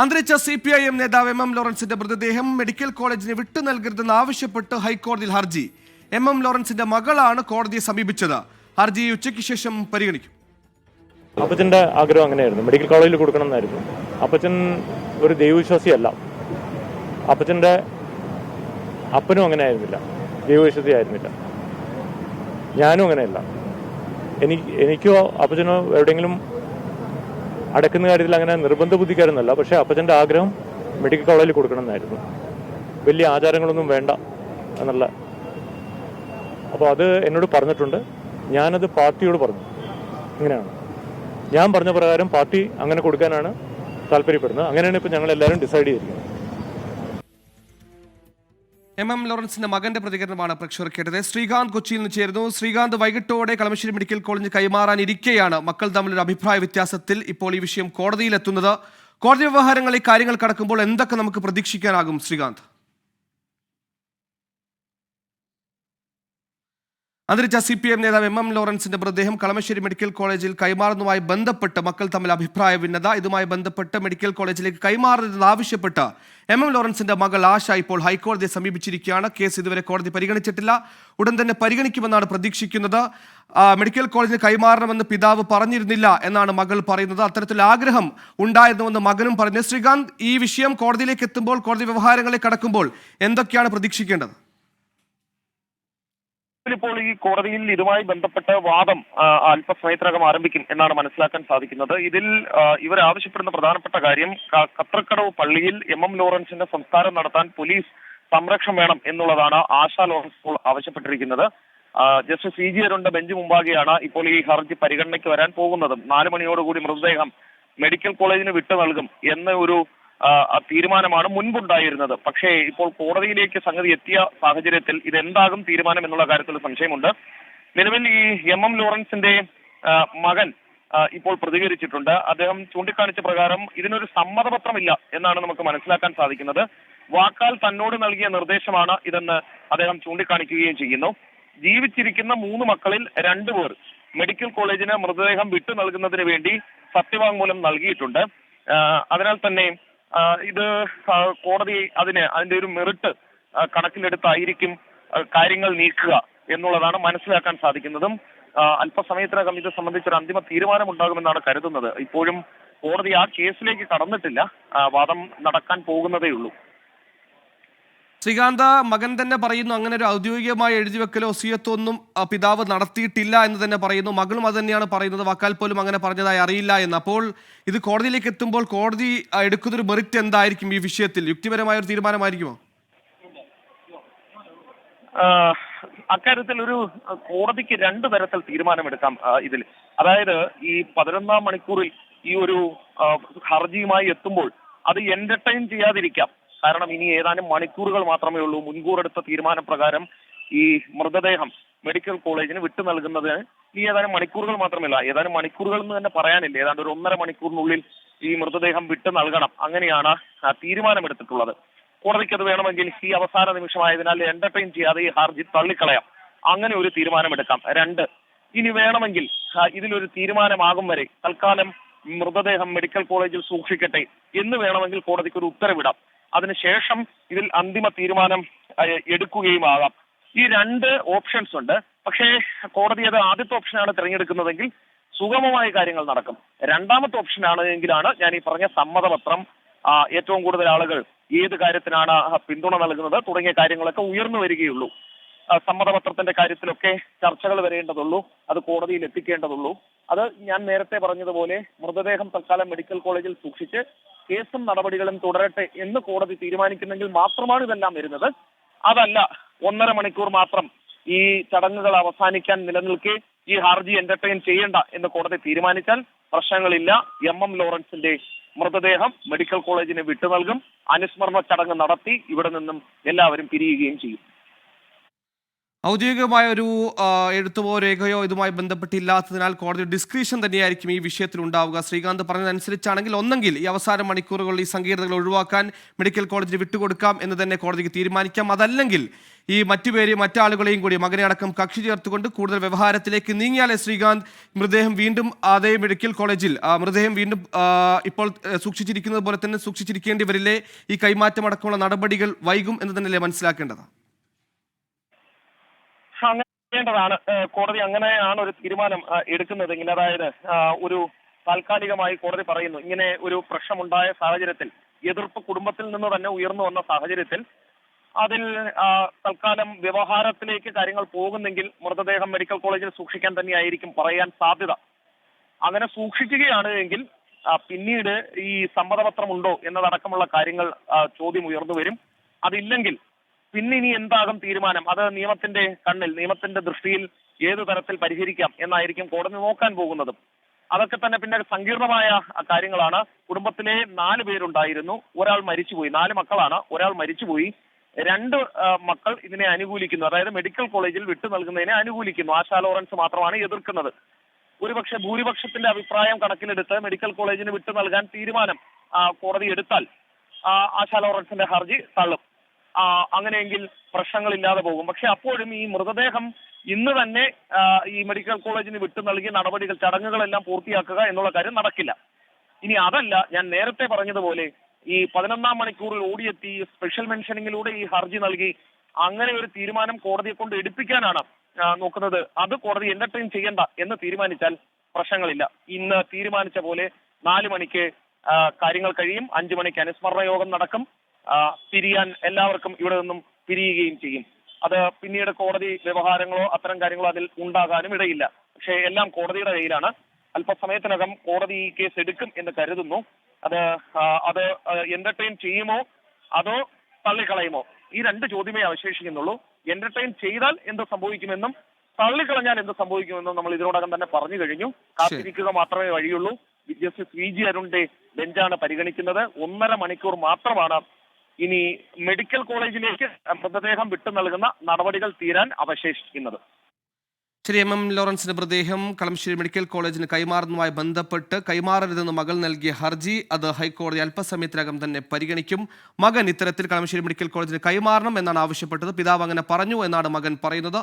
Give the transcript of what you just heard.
അന്തരിച്ച C P I M നേതാവ് M M ലോറൻസിന്റെ മൃതദേഹം മെഡിക്കൽ കോളേജിന് വിട്ടു നൽകരുതെന്ന് ആവശ്യപ്പെട്ട് ഹൈക്കോടതിയിൽ ഹർജി. എം എം ലോറൻസിന്റെ മകളാണ് കോടതിയെ സമീപിച്ചത്. ഹർജി ഉച്ചയ്ക്ക് ശേഷം പരിഗണിക്കും. അപ്പച്ചന്റെ ആഗ്രഹം അങ്ങനെയായിരുന്നു. മെഡിക്കൽ കോളേജിൽ കൊടുക്കണം എന്നായിരുന്നു. അപ്പച്ചൻ ഒരു ദൈവവിശ്വാസിയല്ല. അപ്പച്ചന്റെ അപ്പനും അങ്ങനെ ആയിരുന്നില്ല ദൈവവിശ്വാസി ആയിരുന്നില്ല. ഞാനും അങ്ങനെയല്ല. എനിക്ക് എനിക്കോ അപ്പച്ചനോ എവിടെയെങ്കിലും അടക്കുന്ന കാര്യത്തിൽ അങ്ങനെ നിർബന്ധ ബുദ്ധിക്കാരൊന്നുമല്ല. പക്ഷേ അപ്പച്ചന്റെ ആഗ്രഹം മെഡിക്കൽ കോളേജിൽ കൊടുക്കണം എന്നായിരുന്നു വലിയ ആചാരങ്ങളൊന്നും വേണ്ട എന്നുള്ള. അപ്പോൾ അത് എന്നോട് പറഞ്ഞിട്ടുണ്ട്. ഞാനത് പാർട്ടിയോട് പറഞ്ഞു. ഇങ്ങനെയാണ്. ഞാൻ പറഞ്ഞ പ്രകാരം പാർട്ടി അങ്ങനെ കൊടുക്കാനാണ് താല്പര്യപ്പെടുന്നത്. അങ്ങനെയാണ് ഇപ്പോൾ ഞങ്ങളെല്ലാവരും ഡിസൈഡ് ചെയ്തിരിക്കുന്നത്. എം എം ലോറൻസിന്റെ മകന്റെ പ്രതികരണമാണ് പ്രേക്ഷകർ കേട്ടത് ശ്രീകാന്ത് കൊച്ചിയിൽ നിന്ന് ചേരുന്നു. ശ്രീകാന്ത് വൈകിട്ടോടെ കളമശ്ശേരി മെഡിക്കൽ കോളേജ് കൈമാറാനിരിക്കെയാണ് മക്കൾ തമ്മിലൊരു അഭിപ്രായ വ്യത്യാസത്തിൽ ഇപ്പോൾ ഈ വിഷയം കോടതിയിലെത്തുന്നത്. കോടതി വ്യവഹാരങ്ങളിൽ കാര്യങ്ങൾ കടക്കുമ്പോൾ എന്തൊക്കെ നമുക്ക് പ്രതീക്ഷിക്കാനാകും ശ്രീകാന്ത്? അന്തരിച്ച സി പി എം നേതാവ് എം എം ലോറൻസിന്റെ മൃതദേഹം കളമശ്ശേരി മെഡിക്കൽ കോളേജിൽ കൈമാറുന്നതുമായി ബന്ധപ്പെട്ട് മക്കൾ തമ്മിൽ അഭിപ്രായ ഭിന്നത. ഇതുമായി ബന്ധപ്പെട്ട് മെഡിക്കൽ കോളേജിലേക്ക് കൈമാറരുതെന്ന് ആവശ്യപ്പെട്ട് എം എം ലോറൻസിന്റെ മകൾ ആശ ഇപ്പോൾ ഹൈക്കോടതിയെ സമീപിച്ചിരിക്കുകയാണ്. കേസ് ഇതുവരെ കോടതി പരിഗണിച്ചിട്ടില്ല. ഉടൻ തന്നെ പരിഗണിക്കുമെന്നാണ് പ്രതീക്ഷിക്കുന്നത്. മെഡിക്കൽ കോളേജിന് കൈമാറണമെന്ന് പിതാവ് പറഞ്ഞിരുന്നില്ല എന്നാണ് മകൾ പറയുന്നത്. അത്തരത്തിൽ ആഗ്രഹം ഉണ്ടായിരുന്നുവെന്ന് മകനും പറഞ്ഞു. ശ്രീകാന്ത് ഈ വിഷയം കോടതിയിലേക്ക് എത്തുമ്പോൾ കോടതി വ്യവഹാരങ്ങളിൽ കടക്കുമ്പോൾ എന്തൊക്കെയാണ് പ്രതീക്ഷിക്കേണ്ടത്? ഇപ്പോൾ ഈ കോടതിയിൽ ഇതുമായി ബന്ധപ്പെട്ട വാദം അല്പസമയത്തിനകം ആരംഭിക്കും എന്നാണ് മനസ്സിലാക്കാൻ സാധിക്കുന്നത്. ഇതിൽ ഇവർ ആവശ്യപ്പെടുന്ന പ്രധാനപ്പെട്ട കാര്യം കത്രക്കടവ് പള്ളിയിൽ എം എം ലോറൻസിന്റെ സംസ്കാരം നടത്താൻ പോലീസ് സംരക്ഷണം വേണം എന്നുള്ളതാണ് ആശാ ലോറൻസ് ഇപ്പോൾ ആവശ്യപ്പെട്ടിരിക്കുന്നത്. ജസ്റ്റിസ് സി ജി അരുണ്ട ബെഞ്ച് മുമ്പാകെയാണ് ഇപ്പോൾ ഈ ഹർജി പരിഗണനയ്ക്ക് വരാൻ പോകുന്നതും. നാല് മണിയോടുകൂടി മൃതദേഹം മെഡിക്കൽ കോളേജിന് വിട്ടു നൽകും എന്ന ഒരു തീരുമാനമാണ് മുൻപുണ്ടായിരുന്നത്. പക്ഷേ ഇപ്പോൾ കോടതിയിലേക്ക് സംഗതി എത്തിയ സാഹചര്യത്തിൽ ഇതെന്താകും തീരുമാനം എന്നുള്ള കാര്യത്തിൽ സംശയമുണ്ട്. നിലവിൽ ഈ എം എം ലോറൻസിന്റെ മകൻ ഇപ്പോൾ പ്രതികരിച്ചിട്ടുണ്ട്. അദ്ദേഹം ചൂണ്ടിക്കാണിച്ച പ്രകാരം ഇതിനൊരു സമ്മതപത്രമില്ല എന്നാണ് നമുക്ക് മനസ്സിലാക്കാൻ സാധിക്കുന്നത്. വാക്കാൽ തന്നോട് നൽകിയ നിർദ്ദേശമാണ് ഇതെന്ന് അദ്ദേഹം ചൂണ്ടിക്കാണിക്കുകയും ചെയ്യുന്നു. ജീവിച്ചിരിക്കുന്ന മൂന്ന് മക്കളിൽ രണ്ടുപേർ മെഡിക്കൽ കോളേജിന് മൃതദേഹം വിട്ടു നൽകുന്നതിന് വേണ്ടി സത്യവാങ്മൂലം നൽകിയിട്ടുണ്ട്. അതിനാൽ തന്നെ ഇത് കോടതി അതിന് അതിന്റെ ഒരു മെറിട്ട് കണക്കിലെടുത്തായിരിക്കും കാര്യങ്ങൾ നീക്കുക എന്നുള്ളതാണ് മനസ്സിലാക്കാൻ സാധിക്കുന്നതും അല്പസമയത്തിനകം ഇത് സംബന്ധിച്ചൊരു അന്തിമ തീരുമാനമുണ്ടാകുമെന്നാണ് കരുതുന്നത്. ഇപ്പോഴും കോടതി ആ കേസിലേക്ക് കടന്നിട്ടില്ല. വാദം നടക്കാൻ പോകുന്നതേ ഉള്ളൂ. ശ്രീകാന്ത മകൻ തന്നെ പറയുന്നു അങ്ങനെ ഒരു ഔദ്യോഗികമായി എഴുതി വെക്കലോ? ഒസിയത്തോ ഒന്നും പിതാവ് നടത്തിയിട്ടില്ല എന്ന് തന്നെ പറയുന്നു. മകളും അത് തന്നെയാണ് പറയുന്നത്. വാക്കാൽ പോലും അങ്ങനെ പറഞ്ഞതായി അറിയില്ല എന്ന്. അപ്പോൾ ഇത് കോടതിയിലേക്ക് എത്തുമ്പോൾ കോടതി എടുക്കുന്നൊരു മെറിറ്റ് എന്തായിരിക്കും ഈ വിഷയത്തിൽ? യുക്തിപരമായ ഒരു തീരുമാനമായിരിക്കുമോ? അക്കാര്യത്തിൽ ഒരു കോടതിക്ക് രണ്ട് തരത്തിൽ തീരുമാനമെടുക്കാം ഇതിൽ. അതായത് ഈ പതിനൊന്നാം മണിക്കൂറിൽ ഈ ഒരു ഹർജിയുമായി എത്തുമ്പോൾ അത് എന്റർടൈൻ ചെയ്യാതിരിക്കാം. കാരണം ഇനി ഏതാനും മണിക്കൂറുകൾ മാത്രമേ ഉള്ളൂ. മുൻകൂർ എടുത്ത തീരുമാനപ്രകാരം ഈ മൃതദേഹം മെഡിക്കൽ കോളേജിന് വിട്ടു നൽകുന്നതിന് ഇനി ഏതാനും മണിക്കൂറുകൾ മാത്രമല്ല ഏതാനും മണിക്കൂറുകൾ എന്ന് തന്നെ പറയാനില്ല. ഏതാണ്ട് ഒരു ഒന്നര മണിക്കൂറിനുള്ളിൽ ഈ മൃതദേഹം വിട്ടു നൽകണം. അങ്ങനെയാണ് തീരുമാനമെടുത്തിട്ടുള്ളത്. കോടതിക്ക് അത് വേണമെങ്കിൽ ഈ അവസാന നിമിഷമായതിനാൽ എന്റർടൈൻ ചെയ്യാതെ ഈ ഹർജി തള്ളിക്കളയാം. അങ്ങനെ ഒരു തീരുമാനമെടുക്കാം. രണ്ട് ഇനി വേണമെങ്കിൽ ഇതിലൊരു തീരുമാനമാകും വരെ തൽക്കാലം മൃതദേഹം മെഡിക്കൽ കോളേജിൽ സൂക്ഷിക്കട്ടെ എന്ന് വേണമെങ്കിൽ കോടതിക്ക് ഒരു ഉത്തരവിടാം. അതിനുശേഷം ഇതിൽ അന്തിമ തീരുമാനം എടുക്കുകയുമാകാം ഈ രണ്ട് ഓപ്ഷൻസ് ഉണ്ട്. പക്ഷേ കോടതി അത് ആദ്യത്തെ ഓപ്ഷനാണ് തിരഞ്ഞെടുക്കുന്നതെങ്കിൽ സുഗമമായ കാര്യങ്ങൾ നടക്കും. രണ്ടാമത്തെ ഓപ്ഷനാണ് എങ്കിലാണ് ഞാൻ ഈ പറഞ്ഞ സമ്മതപത്രം ഏറ്റവും കൂടുതൽ ആളുകൾ ഏത് കാര്യത്തിനാണ് പിന്തുണ നൽകുന്നത് തുടങ്ങിയ കാര്യങ്ങളൊക്കെ ഉയർന്നു വരികയുള്ളൂ. സമ്മതപത്രത്തിന്റെ കാര്യത്തിലൊക്കെ ചർച്ചകൾ വരേണ്ടതുള്ളൂ. അത് കോടതിയിൽ എത്തിക്കേണ്ടതുള്ളൂ. അത് ഞാൻ നേരത്തെ പറഞ്ഞതുപോലെ മൃതദേഹം തൽക്കാലം മെഡിക്കൽ കോളേജിൽ സൂക്ഷിച്ച് കേസും നടപടികളും തുടരട്ടെ എന്ന് കോടതി തീരുമാനിക്കുന്നെങ്കിൽ മാത്രമാണ് ഇതെല്ലാം വരുന്നത്. അതല്ല ഒന്നര മണിക്കൂർ മാത്രം ഈ ചടങ്ങുകൾ അവസാനിക്കാൻ നിലനിൽക്കെ ഈ ഹർജി എന്റർടൈൻ ചെയ്യേണ്ട എന്ന് കോടതി തീരുമാനിച്ചാൽ പ്രശ്നങ്ങളില്ല. എം. എം. ലോറൻസിന്റെ മൃതദേഹം മെഡിക്കൽ കോളേജിന് വിട്ടു നൽകും അനുസ്മരണ ചടങ്ങ് നടത്തി ഇവിടെ നിന്നും എല്ലാവരും പിരിയുകയും ചെയ്യും. ഔദ്യോഗികമായ ഒരു എഴുത്തുമോ രേഖയോ ഇതുമായി ബന്ധപ്പെട്ടില്ലാത്തതിനാൽ കോടതി ഡിസ്ക്രിപ്ഷൻ തന്നെയായിരിക്കും ഈ വിഷയത്തിൽ ഉണ്ടാവുക. ശ്രീകാന്ത് പറഞ്ഞതനുസരിച്ചാണെങ്കിൽ ഒന്നെങ്കിൽ ഈ അവസാന മണിക്കൂറുകളിൽ ഈ സങ്കീർണതകൾ ഒഴിവാക്കാൻ മെഡിക്കൽ കോളേജിന് വിട്ടുകൊടുക്കാം എന്ന് തന്നെ കോടതിക്ക് തീരുമാനിക്കാം. അതല്ലെങ്കിൽ ഈ മറ്റു പേര് മറ്റാളുകളെയും കൂടി മകനെ അടക്കം കക്ഷി ചേർത്തുകൊണ്ട് കൂടുതൽ വ്യവഹാരത്തിലേക്ക് നീങ്ങിയാലേ ശ്രീകാന്ത് മൃതദേഹം വീണ്ടും അതേ മെഡിക്കൽ കോളേജിൽ മൃതദേഹം വീണ്ടും ഇപ്പോൾ സൂക്ഷിച്ചിരിക്കുന്നത് പോലെ തന്നെ സൂക്ഷിച്ചിരിക്കേണ്ടി വരില്ലേ? ഈ കൈമാറ്റം അടക്കമുള്ള നടപടികൾ വൈകും എന്ന് തന്നെയല്ലേ മനസ്സിലാക്കേണ്ടത്? അങ്ങനെ കോടതി അങ്ങനെയാണ് ഒരു തീരുമാനം എടുക്കുന്നത്. എടുക്കുന്നതെങ്കിൽ അതായത് ഒരു താൽക്കാലികമായി കോടതി പറയുന്നു. ഇങ്ങനെ ഒരു പ്രശ്നമുണ്ടായ സാഹചര്യത്തിൽ എതിർപ്പ് കുടുംബത്തിൽ നിന്ന് തന്നെ ഉയർന്നു വന്ന സാഹചര്യത്തിൽ അതിൽ തൽക്കാലം വ്യവഹാരത്തിലേക്ക് കാര്യങ്ങൾ പോകുന്നെങ്കിൽ മൃതദേഹം മെഡിക്കൽ കോളേജിൽ സൂക്ഷിക്കാൻ തന്നെയായിരിക്കും പറയാൻ സാധ്യത. അങ്ങനെ സൂക്ഷിക്കുകയാണ് എങ്കിൽ പിന്നീട് ഈ സമ്മതപത്രമുണ്ടോ എന്നതടക്കമുള്ള കാര്യങ്ങൾ ചോദ്യം ഉയർന്നു വരും. അതില്ലെങ്കിൽ പിന്നെ ഇനി എന്താകും തീരുമാനം? അത് നിയമത്തിന്റെ കണ്ണിൽ നിയമത്തിന്റെ ദൃഷ്ടിയിൽ ഏതു തരത്തിൽ പരിഹരിക്കാം എന്നായിരിക്കും കോടതി നോക്കാൻ പോകുന്നത്. അതൊക്കെ തന്നെ പിന്നെ സങ്കീർണമായ കാര്യങ്ങളാണ്. കുടുംബത്തിലെ നാല് പേരുണ്ടായിരുന്നു. ഒരാൾ മരിച്ചുപോയി. നാല് മക്കളാണ്. ഒരാൾ മരിച്ചുപോയി. രണ്ട് മക്കൾ ഇതിനെ അനുകൂലിക്കുന്നു. അതായത് മെഡിക്കൽ കോളേജിൽ വിട്ടു നൽകുന്നതിനെ അനുകൂലിക്കുന്നു. ആശാ ലോറൻസ് മാത്രമാണ് എതിർക്കുന്നത്. ഒരുപക്ഷെ ഭൂരിപക്ഷത്തിന്റെ അഭിപ്രായം കണക്കിലെടുത്ത് മെഡിക്കൽ കോളേജിന് വിട്ടു നൽകാൻ തീരുമാനം കോടതി എടുത്താൽ ആശാ ലോറൻസിന്റെ ഹർജി തള്ളും. അങ്ങനെയെങ്കിൽ പ്രശ്നങ്ങളില്ലാതെ പോകും. പക്ഷെ അപ്പോഴും ഈ മൃതദേഹം ഇന്ന് തന്നെ ഈ മെഡിക്കൽ കോളേജിന് വിട്ടു നൽകിയ നടപടികൾ ചടങ്ങുകളെല്ലാം പൂർത്തിയാക്കുക എന്നുള്ള കാര്യം നടക്കില്ല. ഇനി അതല്ല ഞാൻ നേരത്തെ പറഞ്ഞതുപോലെ ഈ പതിനൊന്നാം മണിക്കൂറിൽ ഓടിയെത്തി സ്പെഷ്യൽ മെൻഷനിങ്ങിലൂടെ ഈ ഹർജി നൽകി അങ്ങനെ ഒരു തീരുമാനം കോടതിയെ കൊണ്ട് എടുപ്പിക്കാനാണ് നോക്കുന്നത്. അത് കോടതി എന്റർടൈൻ ചെയ്യണ്ട എന്ന് തീരുമാനിച്ചാൽ പ്രശ്നങ്ങളില്ല. ഇന്ന് തീരുമാനിച്ച പോലെ നാല് മണിക്ക് കാര്യങ്ങൾ കഴിയും. അഞ്ചു മണിക്ക് അനുസ്മരണ യോഗം നടക്കും. പിരിയാൻ എല്ലാവർക്കും ഇവിടെ നിന്നും പിരിയുകയും ചെയ്യും. അത് പിന്നീട് കോടതി വ്യവഹാരങ്ങളോ അത്തരം കാര്യങ്ങളോ അതിൽ ഉണ്ടാകാനും ഇടയില്ല. പക്ഷേ എല്ലാം കോടതിയുടെ കയ്യിലാണ്. അല്പസമയത്തിനകം കോടതി ഈ കേസ് എടുക്കും എന്ന് കരുതുന്നു. അത് അത് എന്റർടൈൻ ചെയ്യുമോ? അതോ തള്ളിക്കളയുമോ? ഈ രണ്ട് ചോദ്യമേ അവശേഷിക്കുന്നുള്ളൂ. എന്റർടൈൻ ചെയ്താൽ എന്ത് സംഭവിക്കുമെന്നും തള്ളിക്കളഞ്ഞാൽ എന്ത് സംഭവിക്കുമെന്നും നമ്മൾ ഇതിനോടകം തന്നെ പറഞ്ഞു കഴിഞ്ഞു. കാത്തിരിക്കുക മാത്രമേ വഴിയുള്ളൂ. ജസ്റ്റിസ് വി ജി അരുണിന്റെ ബെഞ്ചാണ് പരിഗണിക്കുന്നത്. ഒന്നര മണിക്കൂർ മാത്രമാണ് ഇനി മെഡിക്കൽ കോളേജിലേക്ക് മൃതദേഹം വിട്ടു നൽകുന്ന നടപടികൾ തീരാൻ അവശേഷിക്കുന്നത്. ശ്രീ എം എം ലോറൻസിന്റെ മൃതദേഹം കളമശ്ശേരി മെഡിക്കൽ കോളേജിന് കൈമാറുന്നതുമായി ബന്ധപ്പെട്ട് കൈമാറരുതെന്ന് മകൾ നൽകിയ ഹർജി അത് ഹൈക്കോടതി അല്പസമയത്തിനകം തന്നെ പരിഗണിക്കും. മകൻ ഇത്തരത്തിൽ കളമശ്ശേരി മെഡിക്കൽ കോളേജിന് കൈമാറണം എന്നാണ് ആവശ്യപ്പെട്ടത്. പിതാവ് അങ്ങനെ പറഞ്ഞു എന്നാണ് മകൻ പറയുന്നത്.